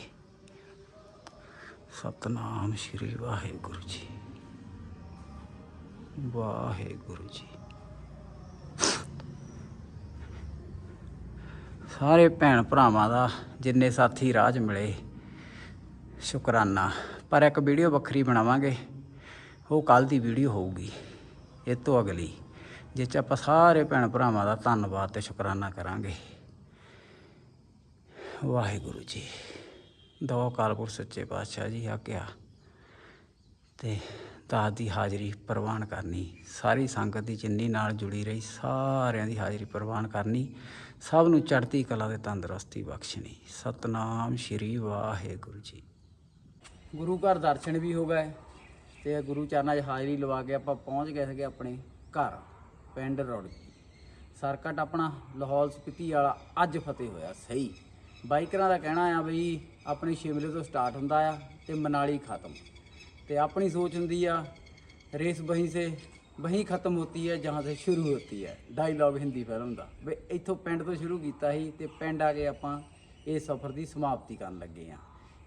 ਸਤਨਾਮ ਸ਼੍ਰੀ ਵਾਹਿਗੁਰੂ ਜੀ। ਵਾਹਿਗੁਰੂ ਜੀ। ਸਾਰੇ ਭੈਣ ਭਰਾਵਾਂ ਦਾ ਜਿੰਨੇ ਸਾਥੀ ਰਾਜ ਮਿਲੇ, ਸ਼ੁਕਰਾਨਾ। ਪਰ ਇੱਕ ਵੀਡੀਓ ਵੱਖਰੀ ਬਣਾਵਾਂਗੇ, ਉਹ ਕੱਲ ਦੀ ਵੀਡੀਓ ਹੋਊਗੀ, ਇਹ ਤੋਂ ਅਗਲੀ ਜਿਸ 'ਚ ਆਪਾਂ ਸਾਰੇ ਭੈਣ ਭਰਾਵਾਂ ਦਾ ਧੰਨਵਾਦ ਤੇ ਸ਼ੁਕਰਾਨਾ ਕਰਾਂਗੇ। ਵਾਹਿਗੁਰੂ ਜੀ, ਦੋ ਕਾਲਪੁਰ ਸੱਚੇ ਪਾਤਸ਼ਾਹ ਜੀ ਆਗਿਆ ਤੇ ਦਾਸ ਦੀ ਹਾਜ਼ਰੀ ਪ੍ਰਵਾਨ ਕਰਨੀ, ਸਾਰੀ ਸੰਗਤ ਦੀ ਜਿੰਨੀ ਨਾਲ ਜੁੜੀ ਰਹੀ, ਸਾਰਿਆਂ ਦੀ ਹਾਜ਼ਰੀ ਪ੍ਰਵਾਨ ਕਰਨੀ, ਸਭ ਨੂੰ ਚੜ੍ਹਦੀ ਕਲਾ ਤੇ ਤੰਦਰੁਸਤੀ ਬਖਸ਼ਣੀ। ਸਤਨਾਮ ਸ਼੍ਰੀ ਵਾਹਿਗੁਰੂ ਜੀ। ਗੁਰੂ ਘਰ ਦਰਸ਼ਨ ਵੀ ਹੋ ਗਏ ਤੇ ਗੁਰੂ ਚਰਨਾਂ 'ਚ ਹਾਜ਼ਰੀ ਲਵਾ ਕੇ ਆਪਾਂ ਪਹੁੰਚ ਗਏ ਸੀਗੇ ਆਪਣੇ ਘਰ, ਪਿੰਡ ਰੋੜਕੀ ਸਰਕਟ ਆਪਣਾ ਲਾਹੌਲ ਸਪੀਤੀ ਵਾਲਾ ਅੱਜ ਫਤਿਹ ਹੋਇਆ, ਸਹੀ। ਬਾਈਕਰਾਂ ਦਾ ਕਹਿਣਾ ਆ ਬਈ ਆਪਣੇ ਸ਼ਿਮਲੇ ਤੋਂ ਸਟਾਰਟ ਹੁੰਦਾ ਆ ਤੇ ਮਨਾਲੀ ਖਤਮ। ਤੇ ਆਪਣੀ ਸੋਚ ਹੁੰਦੀ ਆ, ਰੇਸ ਵਹੀਂ ਸੇ ਵਹੀਂ ਖਤਮ ਹੋਤੀ ਹੈ, ਜਹਾਂ ਸੇ ਸ਼ੁਰੂ ਹੋਤੀ ਹੈ। ਡਾਇਲੌਗ ਹਿੰਦੀ ਫਿਲਮ ਦਾ। ਵੀ ਇੱਥੋਂ ਪਿੰਡ ਤੋਂ ਸ਼ੁਰੂ ਕੀਤਾ ਸੀ ਤੇ ਪਿੰਡ ਆ ਕੇ ਆਪਾਂ ਇਹ ਸਫ਼ਰ ਦੀ ਸਮਾਪਤੀ ਕਰਨ ਲੱਗੇ ਆ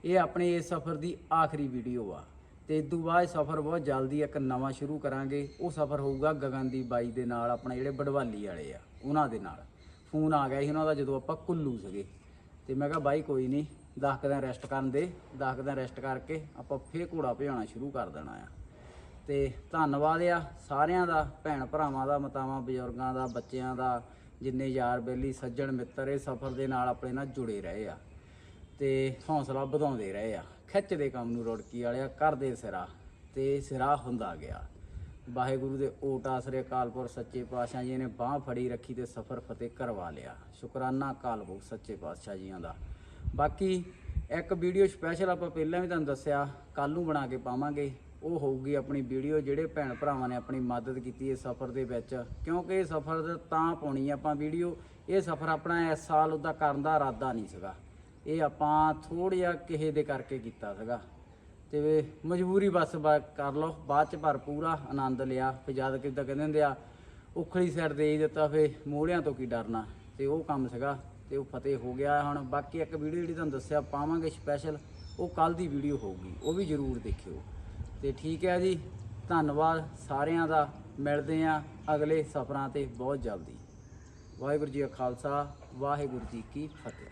ਇਹ ਆਪਣੇ ਇਸ ਸਫ਼ਰ ਦੀ ਆਖਰੀ ਵੀਡੀਓ ਆ। ਤੇ ਇਸ ਤੋਂ ਬਾਅਦ ਸਫ਼ਰ ਬਹੁਤ ਜਲਦੀ ਇੱਕ ਨਵਾਂ ਸ਼ੁਰੂ ਕਰਾਂਗੇ। ਉਹ ਸਫ਼ਰ ਹੋਊਗਾ ਗਗਨਦੀਪ ਬਾਈ ਦੇ ਨਾਲ, ਆਪਣਾ ਜਿਹੜੇ ਬੜਵਾਲੀ ਵਾਲੇ ਆ, ਉਹਨਾਂ ਦੇ ਨਾਲ। ਫੋਨ ਆ ਗਿਆ ਸੀ ਉਹਨਾਂ ਦਾ ਜਦੋਂ ਆਪਾਂ ਕੁੱਲੂ ਸੀਗੇ। ਤੇ ਮੈਂ ਕਿਹਾ, ਬਾਈ, ਕੋਈ ਨਹੀਂ 10 ਕੁ ਦਿਨ ਰੈਸਟ ਕਰਨ ਦੇ 10 ਕੁ ਦਿਨ ਰੈਸਟ ਕਰਕੇ ਆਪਾਂ ਫੇਰ ਘੋੜਾ ਭਜਾਉਣਾ ਸ਼ੁਰੂ ਕਰ ਦੇਣਾ ਆ। ਤੇ ਧੰਨਵਾਦ ਆ ਸਾਰਿਆਂ ਦਾ, ਭੈਣ ਭਰਾਵਾਂ ਦਾ, ਮਾਤਾਵਾਂ, ਬਜ਼ੁਰਗਾਂ ਦਾ, ਬੱਚਿਆਂ ਦਾ, ਜਿੰਨੇ ਯਾਰ ਬੇਲੀ, ਸੱਜਣ ਮਿੱਤਰ ਇਹ ਸਫ਼ਰ ਦੇ ਨਾਲ ਆਪਣੇ ਨਾਲ ਜੁੜੇ ਰਹੇ ਆ ਤੇ ਹੌਸਲਾ ਵਧਾਉਂਦੇ ਰਹੇ ਆ। ਖਿੱਚਦੇ ਕੰਮ ਨੂੰ ਰੁੜਕੀ ਵਾਲਿਆ ਕਰਦੇ ਸਿਰਾ, ਤੇ ਸਿਰਾ ਹੁੰਦਾ ਗਿਆ। ਵਾਹਿਗੁਰੂ ਦੇ ਓਟ ਆਸਰੇ ਕਾਲਪੁਰ ਸੱਚੇ ਪਾਤਸ਼ਾਹ ਜੀ ਨੇ ਬਾਹ ਫੜੀ ਰੱਖੀ ਤੇ ਸਫ਼ਰ ਫਤਿਹ ਕਰਵਾ ਲਿਆ। ਸ਼ੁਕਰਾਨਾ ਕਾਲਪੁਰ ਸੱਚੇ ਪਾਤਸ਼ਾਹ ਜੀਆਂ ਦਾ। ਬਾਕੀ ਇੱਕ ਵੀਡੀਓ ਸਪੈਸ਼ਲ ਆਪਾਂ ਪਹਿਲਾਂ ਵੀ ਤੁਹਾਨੂੰ ਦੱਸਿਆ ਕੱਲ ਨੂੰ ਬਣਾ ਕੇ ਪਾਵਾਂਗੇ। ਉਹ ਹੋਊਗੀ ਆਪਣੀ ਵੀਡੀਓ ਜਿਹੜੇ ਭੈਣ ਭਰਾਵਾਂ ਨੇ ਆਪਣੀ ਮਦਦ ਕੀਤੀ ਇਸ ਸਫ਼ਰ ਦੇ ਵਿੱਚ। ਕਿਉਂਕਿ ਇਹ ਸਫ਼ਰ ਤਾਂ ਪਾਉਣੀ ਆਪਾਂ ਵੀਡੀਓ, ਇਹ ਸਫ਼ਰ ਆਪਣਾ ਇਸ ਸਾਲ ਉਹਦਾ ਕਰਨ ਦਾ ਇਰਾਦਾ ਨਹੀਂ ਸੀਗਾ। ਇਹ ਆਪਾਂ ਥੋੜ੍ਹਾ ਜਿਹਾ ਕਿਸੇ ਦੇ ਕਰਕੇ ਕੀਤਾ ਸੀਗਾ। ਤੇ ਮਜਬੂਰੀ ਬਸ ਬਾ- ਕਰ ਲਓ, ਬਾਅਦ ਚ ਪਰ ਪੂਰਾ ਆਨੰਦ ਲਿਆ। ਫਿਰ ਜਦ ਕਿਦਾਂ ਕਹਿੰਦੇ ਹੁੰਦੇ ਆ, ਉਖਲੀ ਸਾਈਡ ਦੇ ਹੀ ਦਿੱਤਾ ਫੇ ਮੋਹਰਿਆਂ ਤੋਂ ਕੀ ਡਰਨਾ? ਤੇ ਉਹ ਕੰਮ ਸੀਗਾ। ਤੇ ਉਹ ਫਤਿਹ ਹੋ ਗਿਆ ਹੁਣ। ਬਾਕੀ ਇੱਕ ਵੀਡੀਓ ਜਿਹੜੀ ਤੁਹਾਨੂੰ ਦੱਸਿਆ, ਪਾਵਾਂਗੇ ਸਪੈਸ਼ਲ ਉਹ ਕੱਲ ਦੀ ਵੀਡੀਓ ਹੋਊਗੀ। ਉਹ ਵੀ ਜਰੂਰ ਦੇਖਿਓ। ਤੇ ਠੀਕ ਹੈ ਜੀ। ਧੰਨਵਾਦ ਸਾਰਿਆਂ ਦਾ। ਮਿਲਦੇ ਆ ਅਗਲੇ ਸਫ਼ਰਾਂ ਤੇ। ਬਹੁਤ ਜਲਦੀ। ਵਾਹਿਗੁਰੂ ਜੀ ਕਾ ਖਾਲਸਾ। ਵਾਹਿਗੁਰੂ ਜੀ ਕੀ ਫਤਿਹ।